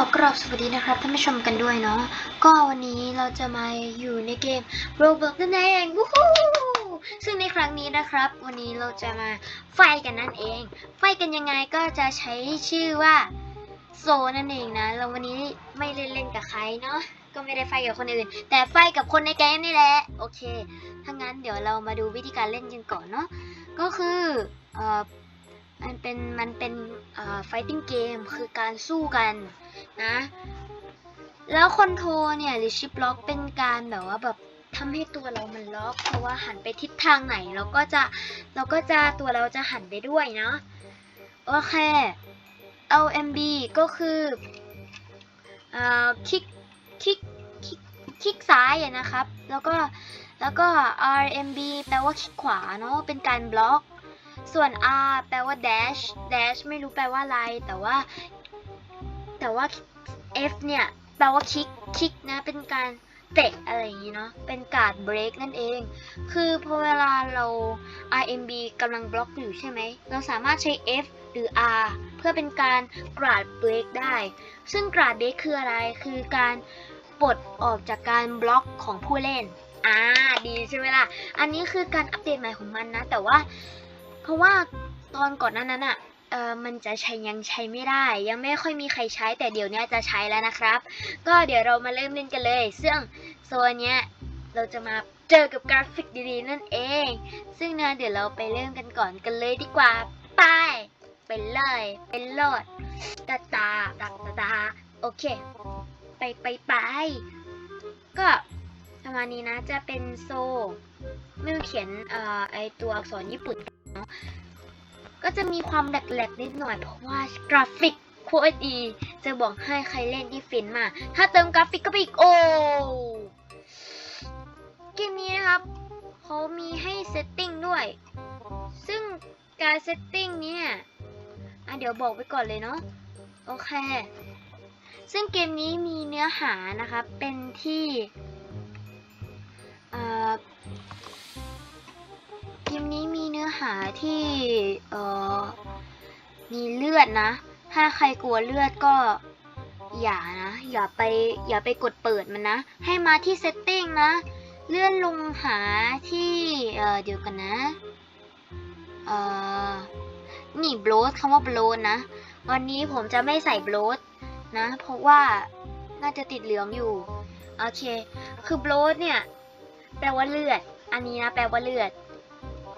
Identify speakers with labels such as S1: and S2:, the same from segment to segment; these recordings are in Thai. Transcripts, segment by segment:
S1: ขอกราบสวัสดีนะครับท่านผู้ชมกันด้วยเนาะก็วันนี้เราจะมาอยู่ในเกม Roblox นั่นเองวู้ฮู้ซึ่งในครั้งนี้นะครับ วันนี้เราจะมาไฟกันนั่นเอง ไฟกันยังไงก็จะใช้ชื่อว่าโซนั่นเองนะเราวันนี้ไม่เล่นเล่นกับใครเนาะก็ไม่ได้ไฟกับคนอื่น แต่ไฟกับคนในเกมนี่แหละโอเคถ้างั้นเดี๋ยวเรามาดูวิธีการเล่นกันก่อนเนาะก็คือเอ่อ มันเป็นมันเป็นเอ่อ fighting game คือการสู้กันนะ แล้วคอนโทรเนี่ยหรือชิปล็อกเป็นการแบบว่าแบบทำให้ตัวเรามันล็อก เพราะว่าหันไปทิศทางไหนเราก็จะเราก็จะตัวเราจะหันไปด้วยเนาะโอเค LMB ก็คือเอ่อคลิกคลิกคลิกคลิกซ้ายนะครับ แล้วก็แล้วก็ RMB แปลว่าคลิกขวาเนาะเป็นการบล็อก ส่วน R แปลว่า dash dash ไม่รู้แปลว่าอะไร แต่ว่า แต่ว่า F เนี่ย แปลว่าคิกคิกนะ เป็นการเตะอะไรอย่างนี้เนาะ เป็นการเบรกนั่นเอง คือพอเวลาเรา RMB กำลังบล็อกอยู่ใช่ไหม เราสามารถใช้ F หรือ R เพื่อเป็นการกราดเบรกได้ ซึ่งกราดเบรกคืออะไร คือการปลดออกจากการบล็อกของผู้เล่น อ่า ดีใช่ไหมล่ะ อันนี้คือการอัปเดตใหม่ของมันนะ แต่ว่า ราะว่าตอนก่อนนั้นอะเออมันจะใช้ยังใช้ไม่ได้ ยังไม่ค่อยมีใครใช้แต่เดี๋ยวนี้จะใช้แล้วนะครับ ก็เดี๋ยวเรามาเริ่มเล่นกันเลย ซึ่งโซนเนี้ยเราจะมาเจอกับกราฟิกดีๆนั่นเอง ซึ่งนะเดี๋ยวเราไปเริ่มกันก่อนกันเลยดีกว่าไปไปเลยไปโลดตาตาตาตาตาโอเค ไปไปไปก็ประมาณนี้นะจะเป็นโซไม่ต้องเขียนเอ่อไอตัวอักษรญี่ปุ่น นาะก็จะมีความแหลกๆนิดหน่อย เพราะว่ากราฟิกโคตรดี จะบอกให้ใครเล่นที่ฟินมากถ้าเติมกราฟิกก็ไปอีกโอ้เกมนี้นะครับเขามีให้เซตติ้งด้วย ซึ่งการเซตติ้งเนี่ยอะเดี๋ยวบอกไปก่อนเลยเนาะโอเค ซึ่งเกมนี้มีเนื้อหานะครับเป็นที่เกมนี้มี นื้อหาที่เอ่อมีเลือดนะ ถ้าใครกลัวเลือดก็อย่านะ อย่าไปอย่าไปกดเปิดมันนะ ให้มาที่ setting นะ เลื่อนลงหาที่เออเดี๋ยวกันนะเอ่อนี่โบลดคำว่าโบลดนะ วันนี้ผมจะไม่ใส่โบลดนะ เพราะว่าน่าจะติดเหลืองอยู่ โอเค คือโบลดเนี่ย แปลว่าเลือด อันนี้นะ แปลว่าเลือด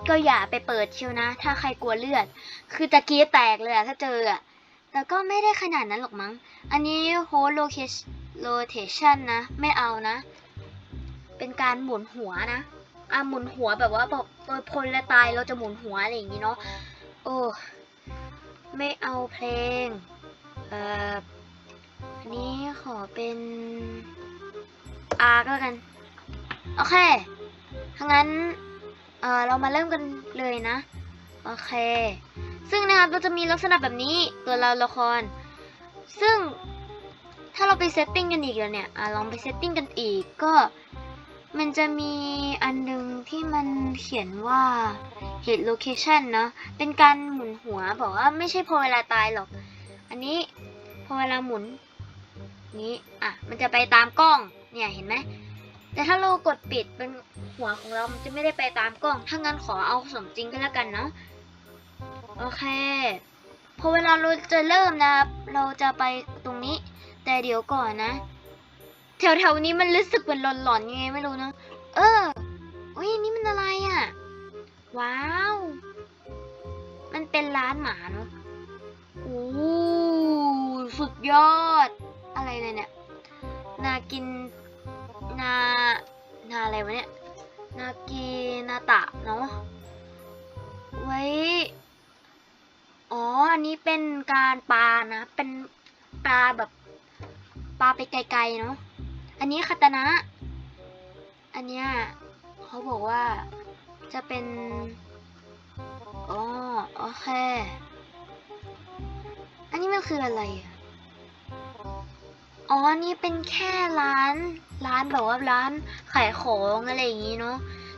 S1: ก็อย่าไปเปิดเชียวนะ ถ้าใครกลัวเลือด คือตะกี้แตกเลยอะถ้าเจออะแต่ก็ไม่ได้ขนาดนั้นหรอกมั้ง อันนี้ hold location rotation นะ ไม่เอานะ เป็นการหมุนหัวนะอะหมุนหัวแบบว่าแบบโดยพลและตายเราจะหมุนหัวอะไรอย่างงี้เนาะ โอ้ ไม่เอาเพลง เอ่ออันนี้ขอเป็น R ก็แล้วกัน โอเคถ้างั้น เออเรามาเริ่มกันเลยนะ โอเค ซึ่งนะครับเราจะมีลักษณะแบบนี้ตัวเราละคร ซึ่งถ้าเราไปเซตติ้งกันอีกแล้วเนี่ยอลองไปเซตติ้งกันอีกก็มันจะมีอันหนึงที่มันเขียนว่า head location เนอะเป็นการหมุนหัวบอกว่าไม่ใช่พอเวลาตายหรอก อันนี้พอเวลาหมุนนี้อะมันจะไปตามกล้องเนี่ยเห็นไหม แต่ถ้าเรากดปิดเป็นหัวของเรามันจะไม่ได้ไปตามกล้อง ถ้างั้นขอเอาสมจริงก็แล้วกันเนาะโอเค พอเวลาเราจะเริ่มนะครับเราจะไปตรงนี้ แต่เดี๋ยวก่อนนะ แถวๆนี้มันรู้สึกเป็นหลอนๆยังไงไม่รู้เนะ เอออุ้ยนี่มันอะไรอะ่ะ ว้าว มันเป็นร้านหมาเนอะโอ้สุดยอด อะไรเลยเนี่ย นากิน นา นาอะไรวะเนี่ย นากีนาตะเนาะ ไว้ อ๋อ อันนี้เป็นการปลานะ เป็นปลาแบบปลาไปไกลๆเนาะ อันนี้คาตานะ อันเนี้ยเขาบอกว่าจะเป็น อ๋อ โอเค อันนี้มันคืออะไรอะอ๋อ นี่เป็นแค่ร้าน ร้านแบบว่าร้านขายของอะไรอย่างนี้เนาะ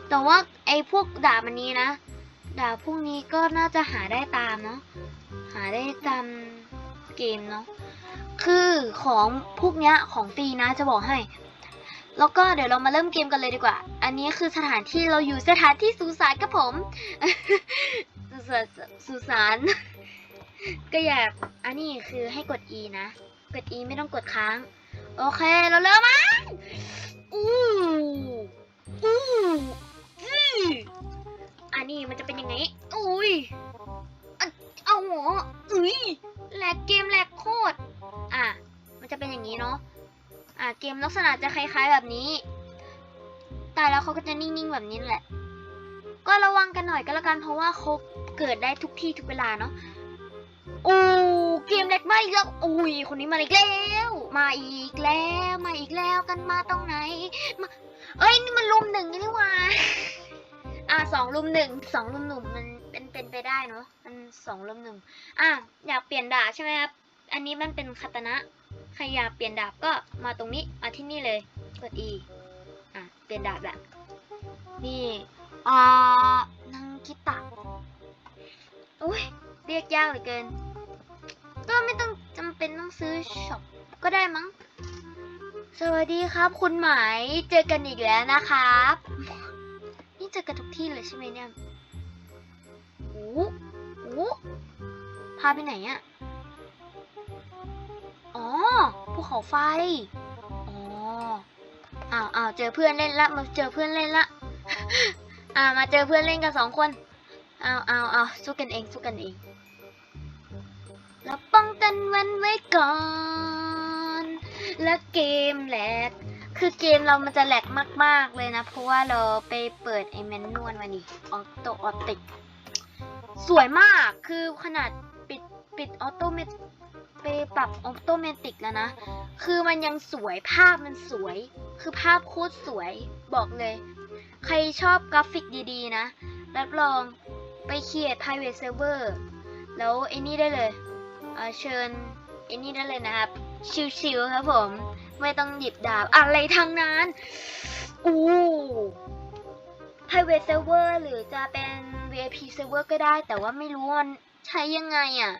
S1: แต่ว่าไอ้พวกดาบอันนี้นะดาบพวกนี้ก็น่าจะหาได้ตามเนาะหาได้ตามเกมเนาะคือของพวกเนี้ยของฟรีนะจะบอกให้ แล้วก็เดี๋ยวเรามาเริ่มเกมกันเลยดีกว่า อันนี้คือสถานที่เราอยู่สถานที่สุสานกับผมสุสานสุสานก็อยากอันนี้คือให้กด E นะ กด E ไม่ต้องกดค้าง โอเค เราเริ่มมาอู้อู้อื้ออันนี้มันจะเป็นยังไง อุ้ยเอาหัวอุ้ยแหลกเกมแหลกโคตร อะ มันจะเป็นอย่างนี้เนาะ อะ เกมลักษณะจะคล้าย ๆแบบนี้แต่แล้วเขาก็จะนิ่งๆแบบนี้แหละ ก็ระวังกันหน่อยก็แล้วกันเพราะว่าเขาเกิดได้ทุกที่ทุกเวลาเนาะโอ้เกมแรกมาอีกแล้วอุ้ย คนนี้มาอีกแล้ว มาอีกแล้วมาอีกแล้วกันมาตรงไหนมาเอ้ยนี่มันลุมหนึ่งนี่หว่าอะสองลุมหนึ่งสองลุมหนึ่งมันเป็นเป็นไปได้เนาะมันสองลุมหนึ่งอะอยากเปลี่ยนดาบใช่ไหมครับอันนี้มันเป็นคาตนะใครอยากเปลี่ยนดาบก็มาตรงนี้มาที่นี่เลยกด E อะเปลี่ยนดาบแหละนี่อ่านังกิตะอุ้ยเรียกยากเหลือเกิน ก็ไม่ต้องจำเป็นต้องซื้อช็อป ก็ได้มั้ง สวัสดีครับ คุณหมายเจอกันอีกแล้วนะครับ นี่เจอกันทุกที่เลยใช่ไหมเนี่ยโอ้โหพาไปไหนอะอ๋อภูเขาไฟ อ๋ออ้าวอ้าวเจอเพื่อนเล่นละ มาเจอเพื่อนเล่นละ อ่า มาเจอเพื่อนเล่นกันสองคนอ้าวอ้าวอ้าวสู้กันเอง สู้กันเองแล้วป้องกันมันไว้ก่อน และเกมแหลกคือเกมเรามันจะแหลกมาก ๆ เลยนะ เพราะว่าเราไปเปิดไอแมนนวลมานี่ออโตออติก สวยมากคือขนาดปิดปิดออโตเมไปปรับออโตเมติกแล้วนะ คือมันยังสวยภาพมันสวย คือภาพโคตรสวยบอกเลย ใครชอบกราฟิกดีๆ นะ รับรองไปเขียน private server แล้วไอ้นี่ได้เลยเเชิญไอ้นี่ได้เลยนะครับ ชิวๆครับผม ไม่ต้องหยิบดาบอะไรทั้งนั้น อู้ private server หรือจะเป็น VIP server ก็ได้ แต่ว่าไม่รู้ว่ามันใช้ยังไงอะ่ะ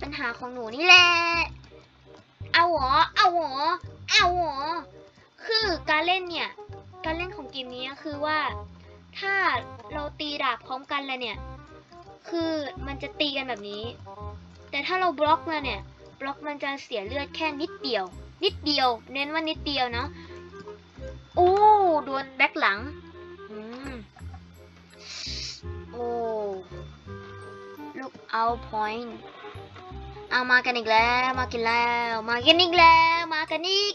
S1: ปัญหาของหนูนี่แหละ เอาหรอ เอาหรอ เอาหรอ คือการเล่นเนี่ย การเล่นของเกมนี้คือว่า ถ้าเราตีดาบพร้อมกันเลยเนี่ย คือมันจะตีกันแบบนี้ แต่ถ้าเราบล็อกมาเนี่ย บล็อกมันจะเสียเลือดแค่นิดเดียว นิดเดียว เน้นว่านิดเดียวเนาะโอ้โดนแบ็คหลังอืมโอ้ look out point เอามากันอีกแล้วมากันแล้ว มากันอีกแล้วมากันอีก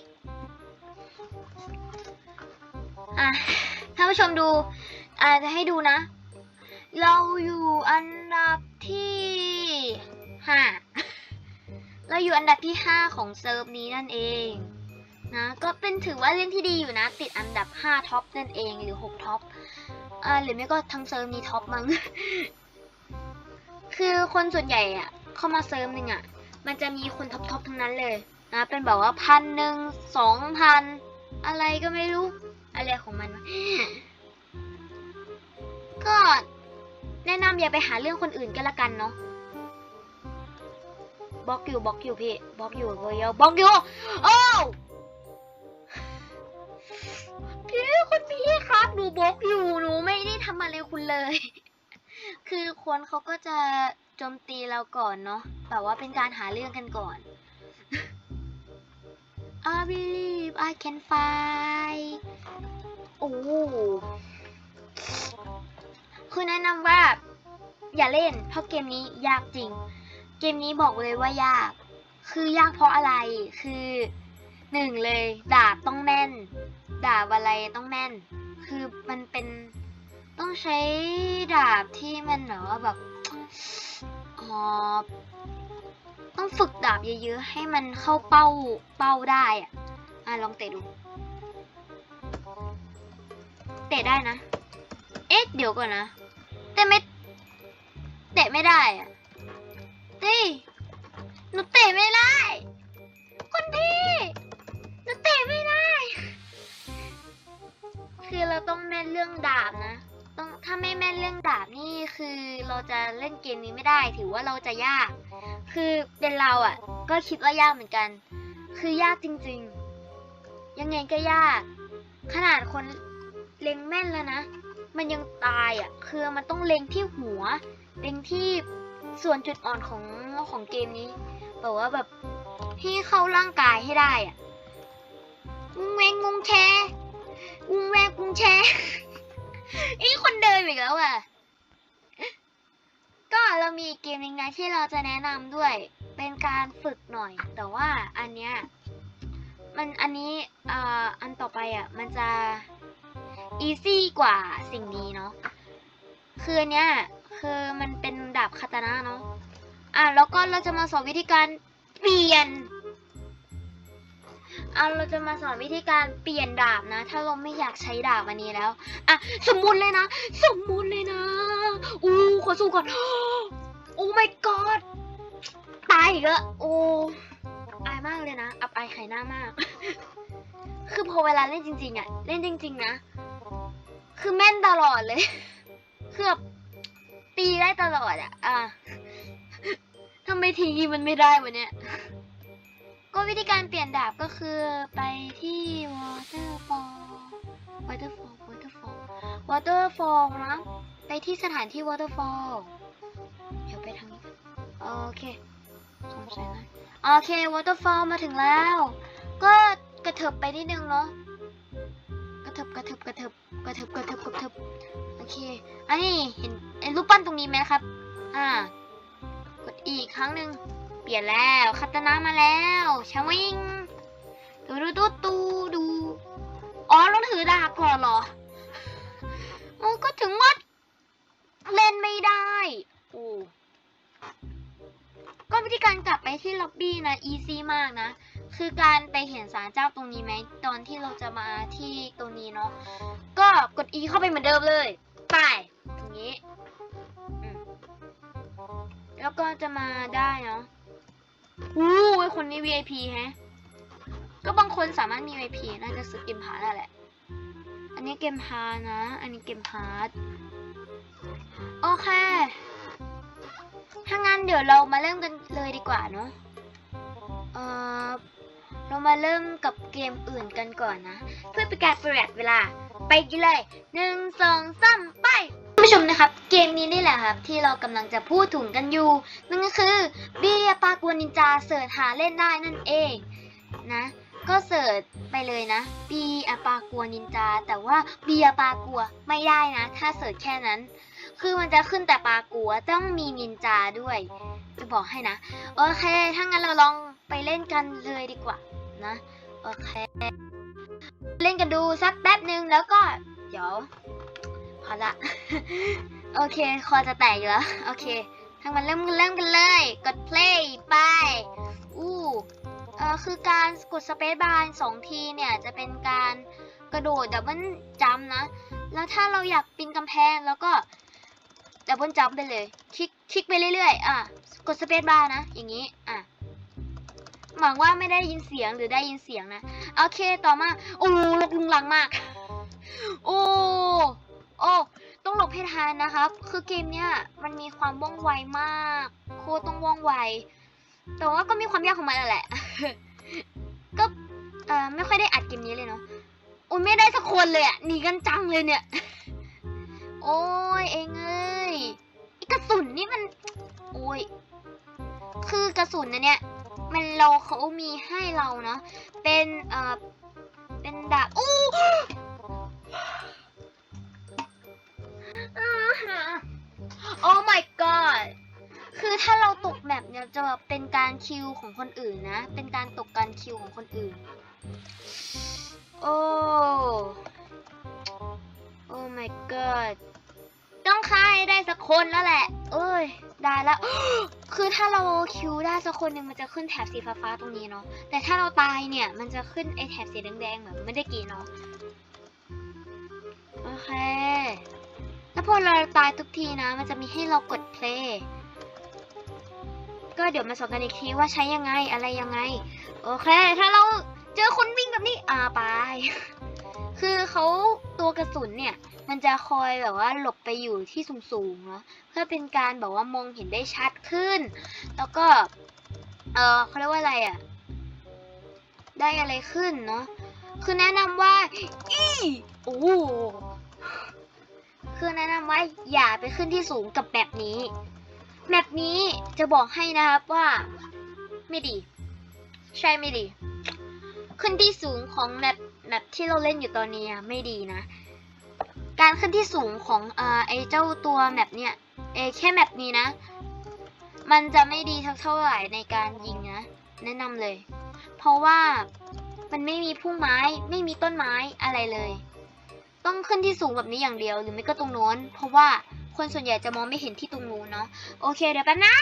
S1: อะท่านผู้ชมดูอ่าจะให้ดูนะ เราอยู่อันดับที่ห้า เราอยู่อันดับที่ห้าของเซิร์ฟนี้นั่นเองนะก็เป็นถือว่าเล่นที่ดีอยู่นะ ติดอันดับห้าท็อปนั่นเองหรือหกท็อปอ่าหรือไม่ก็ทั้งเซิร์ฟนี้ท็อปมั้งคือคนส่วนใหญ่อะเข้ามาเซิร์ฟหนึ่งอะมันจะมีคนท็อปทอปทั้งนั้นเลยนะเป็นแบบว่าพันหนึ่งสองพันอะไรก็ไม่รู้ อะไรของมัน ก็แนะนำอย่าไปหาเรื่องคนอื่นก็แล้วกันเนาะ บล็อกอยู่บล็อกอยู่พี่บล็อกอยู่เว้ยบล็อกอยู่โอ้พี่คุณพี่ครับหนูบล็อกอยู่หนูไม่ได้ทำอะไรคุณเลย คือคนเขาก็จะโจมตีเราก่อนเนาะแบบว่าเป็นการหาเรื่องกันก่อน I believe I can fly โอ้คือแนะนำว่า อย่าเล่นเพราะเกมนี้ยากจริง เกมนี้บอกเลยว่ายาก คือยากเพราะอะไร คือหนึ่งเลย ดาบต้องแม่น ดาบอะไรต้องแม่น คือมันเป็นต้องใช้ดาบที่มันแบบว่าแบบอ๋อต้องฝึกดาบเยอะๆ ให้มันเข้าเป้าเป้าได้อะอะลองเตะดู เตะได้นะ เอ๊ะเดี๋ยวก่อนนะ เตะไม่ เตะไม่ได้อะ เฮ้ยหนูเตะไม่ได้คนพี่หนูเตะไม่ได้ คือเราต้องแม่นเรื่องดาบนะ ต้องถ้าไม่แม่นเรื่องดาบนี่คือเราจะเล่นเกมนี้ไม่ได้ ถือว่าเราจะยากคคือเป็นเราอะ ก็คิดว่ายากเหมือนกัน คือยากจริง ๆ ยังไงก็ยาก ขนาดคนเล็งแม่นแล้วนะ มันยังตายอะ คือมันต้องเล็งที่หัว เล็งที่ ส่วนจุดอ่อนของของเกมนี้แบบว่าแบบให้เข้าร่างกายให้ได้อะงุงเวงงุงแชงุงแวงงุงแชไอีคนเดินอีกแล้วอะก็เรามีเกมหนึ่งนะที่เราจะแนะนำด้วย เป็นการฝึกหน่อย แต่ว่าอันเนี้ยมันอันนี้อ่าอันต่อไปอะมันจะอีซี่กว่าสิ่งนี้เนาะคืออันเนี้ย คือมันเป็นดาบคาตานะเนาะอะแล้วก็เราจะมาสอนวิธีการเปลี่ยนเอะเราจะมาสอนวิธีการเปลี่ยนดาบนะ ถ้าเราไม่อยากใช้ดาบอันนี้แล้วอะสมมุติเลยนะ สมมุติเลยนะอู้ขอสู้ก่อนโอ้ my god ตายอีกแล้วโอ้อายมากเลยนะ อับอายไข่หน้ามาก คือพอเวลาเล่นจริง ๆอะ เล่นจริง ๆ นะ คือแม่นตลอดเลย คือแบบ ตีได้ตลอดอะอะทำไมทีมันไม่ได้วะเนี่ยก็วิธีการเปลี่ยนดาบก็คือไปที่ waterfall waterfall waterfall waterfall นะไปที่สถานที่ waterfall เดี๋ยวไปทางนี้โอเคสงสัยนะโอเค waterfall มาถึงแล้ว ก็กระเถิบไปนิดนึงเนาะ เถิบกระเถิบกระเถิบกระเถิบกระเถิบกระเถิบโอเค อันนี้เห็นเห็นรูปปั้นตรงนี้ไหมครับ อ่า กดอีกครั้งหนึ่งเปลี่ยนแล้วคาตานะมาแล้วชาวิงดูดูดูดูดูอ๋อเราถือดาบก่อนเหรอโอ้ก็ถึงว่าเล่นไม่ได้โอ้ก็วิธีการกลับไปที่ล็อบบี้นะ อีซี่มากนะ คือการไปเห็นสารเจ้าตรงนี้ไหมตอนที่เราจะมาที่ตรงนี้เนาะก็กด E เข้าไปเหมือนเดิมเลยไปตรงนี้แล้วก็จะมาได้เนาะอู้ไอคนนี้ VIP แฮะก็บางคนสามารถมี VIP น่าจะซื้อเกมพาร์ทแหละ อันนี้เกมพาร์นะ อันนี้เกมพาร์ทโอเค ถ้างั้นเดี๋ยวเรามาเริ่มกันเลยดีกว่าเนาะเออ เรามาเริ่มกับเกมอื่นกันก่อนนะ เพื่อเป็นการประหยัดเวลา ไปกันเลยหนึ่งสองสามไปท่านผู้ชมนะครับ เกมนี้นี่แหละครับ ที่เรากำลังจะพูดถึงกันอยู่ นั่นก็คือเบียปากวนนินจาเสิร์ชหาเล่นได้นั่นเองนะก็เสิร์ชไปเลยนะบีอาปากัวนินจา แต่ว่าเบียปากัวไม่ได้นะ ถ้าเสิร์ชแค่นั้น คือมันจะขึ้นแต่ปากัวต้องมีนินจาด้วย จะบอกให้นะ โอเค ถ้างั้นเราลองไปเล่นกันเลยดีกว่า นะ โอเค เล่นกันดูสักแป๊บหนึ่งแล้วก็เดี๋ยวพอละ โอเค คอจะแตกอยู่แล้ว โอเคทั้งมันเริ่มเริ่มกันเลย กด play ไปอู้เออคือการกดสเปซบาร์สองทีเนี่ย จะเป็นการกระโดดดับเบิลจัมนะ แล้วถ้าเราอยากปีนกำแพงแล้วก็ดับเบิลจัมไปเลย คลิกคลิกไปเรื่อยๆ อะ กดสเปซบาร์นะ อย่างนี้ อะ หวังว่าไม่ได้ยินเสียงหรือได้ยินเสียงนะ โอเคต่อมา โอ้ลกลุงลังมาก โอ้โอ้ต้องหลบให้ทันนะครับ คือเกมเนี้ยมันมีความว่องไวมาก โคตรต้องว่องไว แต่ว่าก็มีความยากของมันแหละ ก็เอ่อไม่ค่อยได้อัดเกมนี้เลยเนาะโอ้ยไม่ได้สักคนเลยอะหนีกันจังเลยเนี่ย โอ้ยเองเอ้ยไอกระสุนนี่มัน โอ้ยคือกระสุนนะเนี่ย มันเราเขามีให้เราเนาะเป็นเอ่อเป็นดาบอู้โอ้ my god คือถ้าเราตกแบบเนี่ยจะแบบเป็นการคิวของคนอื่นนะ เป็นการตกการคิวของคนอื่น โอ้ โอ้ my god ต้องฆ่าให้ได้สักคนแล้วแหละ เอ้ย ได้แล้ว คือถ้าเราคิวได้สักคนหนึ่งมันจะขึ้นแถบสีฟ้าๆตรงนี้เนาะ แต่ถ้าเราตายเนี่ย มันจะขึ้นไอแถบสีแดงๆเหมือนไม่ได้กินเนาะ โอเค แล้วพอเราตายทุกทีนะ มันจะมีให้เรากด play ก็เดี๋ยวมาสอนกันอีกทีว่าใช้ยังไงอะไรยังไง โอเค ถ้าเราเจอคนวิ่งแบบนี้อ่าไป คือเขาตัวกระสุนเนี่ย มันจะคอยแบบว่าหลบไปอยู่ที่สูงๆเนาะเพื่อเป็นการแบบว่ามองเห็นได้ชัดขึ้น แล้วก็ เออเขาเรียกว่าอะไรอะได้อะไรขึ้นเนาะคือแนะนำว่า อีโอ้คือแนะนำว่าอย่าไปขึ้นที่สูงกับแบบนี้แมปนี้จะบอกให้นะครับว่าไม่ดี ใช่ไม่ดี ขึ้นที่สูงของแมปแมปที่เราเล่นอยู่ตอนนี้ไม่ดีนะ การขึ้นที่สูงของอ่าไอเจ้าตัวแมปเนี่ยเอแค่แมปนี้นะ มันจะไม่ดีเท่าไหร่ในการยิงนะ แนะนำเลย เพราะว่ามันไม่มีพุ่มไม้ไม่มีต้นไม้อะไรเลย ต้องขึ้นที่สูงแบบนี้อย่างเดียวหรือไม่ก็ตรงโน้น เพราะว่าคนส่วนใหญ่จะมองไม่เห็นที่ตรงนู้นเนาะโอเคเดี๋ยวแป๊บนะ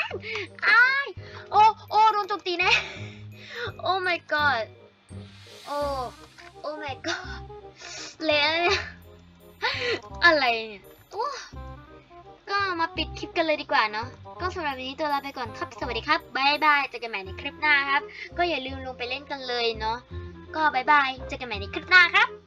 S1: อ้ายโอ้โอ้โดนโจมตีแน่โอ้ my god โอ้โอ้ my god เละเนี่ย อะไรเนี่ยโอ้ก็มาปิดคลิปกันเลยดีกว่าเนาะ ก็สำหรับวันนี้ตัวลาไปก่อนครับ สวัสดีครับ บ๊ายบาย เจอกันใหม่ในคลิปหน้าครับ ก็อย่าลืมลงไปเล่นกันเลยเนาะ ก็บ๊ายบาย เจอกันใหม่ในคลิปหน้าครับ